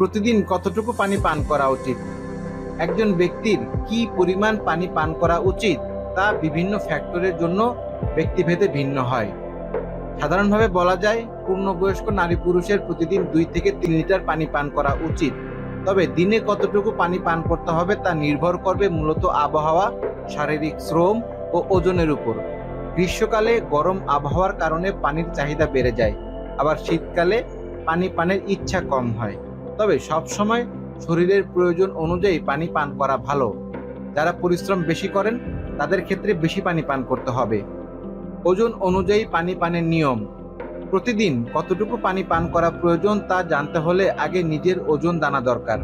প্রতিদিন কতটুকু পানি পান করা উচিত? একজন ব্যক্তির কি পরিমাণ পানি পান করা উচিত তা বিভিন্ন ফ্যাক্টরের জন্য ব্যক্তিভেদে ভিন্ন হয়। সাধারণভাবে বলা যায়, পূর্ণবয়স্ক নারী পুরুষের প্রতিদিন দুই থেকে তিন লিটার পানি পান করা উচিত। তবে দিনে কতটুকু পানি পান করতে হবে তা নির্ভর করবে মূলত আবহাওয়া, শারীরিক শ্রম ও ওজনের উপর। গ্রীষ্মকালে গরম আবহাওয়ার কারণে পানির চাহিদা বেড়ে যায়, আবার শীতকালে পানি পানের ইচ্ছা কম হয়। তবে সব সময় শরীরের প্রয়োজন অনুযায়ী পানি পান করা ভালো। যারা পরিশ্রম বেশি করেন, তাদের ক্ষেত্রে বেশি পানি পান করতে হবে। ওজন অনুযায়ী পানি পানের নিয়ম। প্রতিদিন কতটুকু পানি পান করা প্রয়োজন তা জানতে হলে আগে নিজের ওজন জানা দরকার।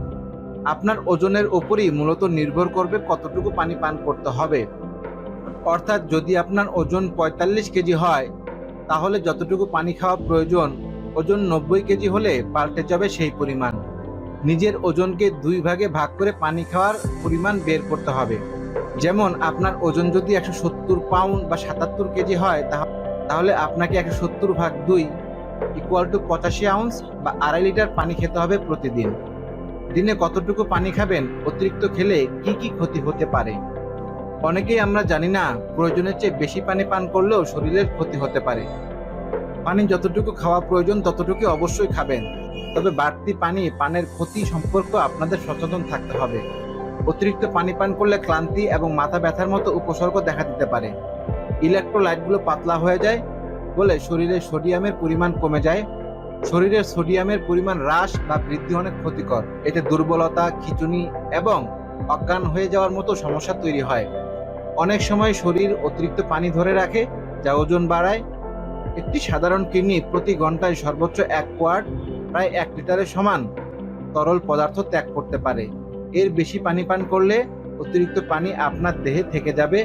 আপনার ওজনের ওপরই মূলত নির্ভর করবে কতটুকু পানি পান করতে হবে। অর্থাৎ যদি আপনার ওজন পঁয়তাল্লিশ কেজি হয়, তাহলে যতটুকু পানি খাওয়া প্রয়োজন, ওজন নব্বই কেজি হলে পাল্টে যাবে সেই পরিমাণ। নিজের ওজনকে দুই ভাগে ভাগ করে পানি খাওয়ার পরিমাণ বের করতে হবে। যেমন, আপনার ওজন যদি একশো সত্তর পাউন্ড বা সাতাত্তর কেজি হয়, তাহ- তাহলে আপনাকে একশো সত্তর ভাগ দুই ইকুয়াল টু পঁচাশি আউন্স বা আড়াই লিটার পানি খেতে হবে প্রতিদিন। দিনে কতটুকু পানি খাবেন, অতিরিক্ত খেলে কি কি ক্ষতি হতে পারে? অনেকেই আমরা জানি না, প্রয়োজনের চেয়ে বেশি পানি পান করলেও শরীরের ক্ষতি হতে পারে। পানি যতটুকু খাওয়া প্রয়োজন ততটুকু অবশ্যই খাবেন। তবে বাড়তি পানি, পানের ক্ষতি সম্পর্ক আপনাদের সচেতন থাকতে হবে। অতিরিক্ত পানি পান করলে ক্লান্তি এবং মাথা ব্যথার মতো উপসর্গ দেখা দিতে পারে। ইলেকট্রোলাইটগুলো পাতলা হয়ে যায় বলে শরীরে সোডিয়ামের পরিমাণ কমে যায়। শরীরের সোডিয়ামের পরিমাণ হ্রাস বা বৃদ্ধি অনেক ক্ষতিকর। এতে দুর্বলতা, খিচুনি এবং অজ্ঞান হয়ে যাওয়ার মতো সমস্যা তৈরি হয়। অনেক সময় শরীর অতিরিক্ত পানি ধরে রাখে, যা ওজন বাড়ায়। একটি সাধারণ কিডনি প্রতি ঘন্টায় সর্বোচ্চ এক কোয়ার্ট প্রায় এক লিটারের সমান তরল পদার্থ ত্যাগ করতে পারে। এর বেশি পানি পান করলে অতিরিক্ত পানি আপনার দেহে থেকে যাবে,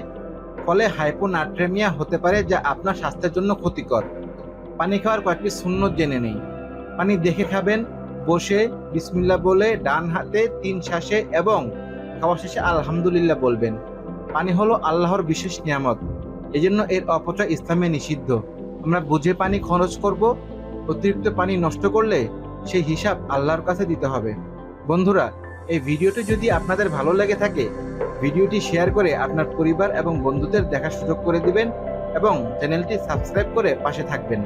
ফলে হাইপোনাট্রেমিয়া হতে পারে যা আপনার স্বাস্থ্যের জন্য ক্ষতিকর। পানি খাওয়ার কয়েকটি শূন্য জেনে নেই। পানি দেখে খাবেন, বসে বিসমিল্লা বলে ডান হাতে তিন শ্বাসে এবং খাওয়া শেষে আলহামদুলিল্লাহ বলবেন। পানি হলো আল্লাহর বিশেষ নিয়ামত। এজন্য এর অপচয় ইসলামে নিষিদ্ধ। আমরা বুঝে পানি খরচ করব, অতিরিক্ত পানি নষ্ট করলে সেই হিসাব আল্লাহর কাছে দিতে হবে। বন্ধুরা, এই ভিডিওটি যদি আপনাদের ভালো লেগে থাকে, ভিডিওটি শেয়ার করে আপনার পরিবার এবং বন্ধুদের দেখার সুযোগ করে দিবেন এবং চ্যানেলটি সাবস্ক্রাইব করে পাশে থাকবেন।